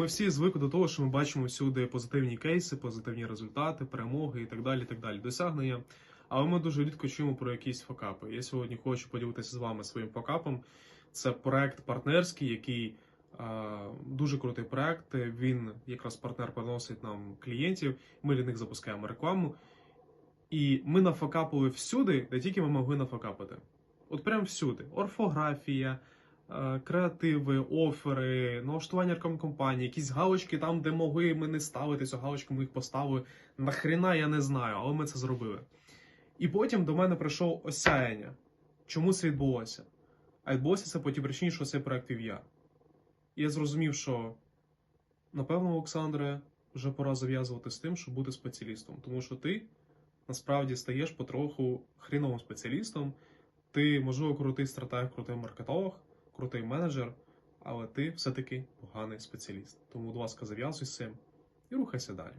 ми всі звикли до того, що ми бачимо всюди позитивні кейси, позитивні результати, перемоги і так далі. так далі, Досягнення. Але ми дуже рідко чуємо про якісь факапи. Я сьогодні хочу поділитися з вами своїм факапом. Це проект партнерський, який е, дуже крутий проект. Він якраз партнер приносить нам клієнтів. Ми для них запускаємо рекламу. І ми нафакапили всюди, де тільки ми могли нафакапити. От прям всюди. Орфографія, креативи, офери, налаштування рекламкомпанії, якісь галочки там, де могли ми не ставити цю галочку, ми їх поставили. Нахрена я не знаю, але ми це зробили. І потім до мене прийшло осяяння. Чому це відбулося? А відбулося це по тій причині, що цей проект вів я. І я зрозумів, що напевно, Олександре, вже пора зав'язувати з тим, щоб бути спеціалістом. Тому що ти насправді стаєш потроху хріновим спеціалістом. Ти, можливо, крутий стратег, крутий маркетолог, крутий менеджер, але ти все-таки поганий спеціаліст. Тому, будь ласка, зав'язуй з цим і рухайся далі.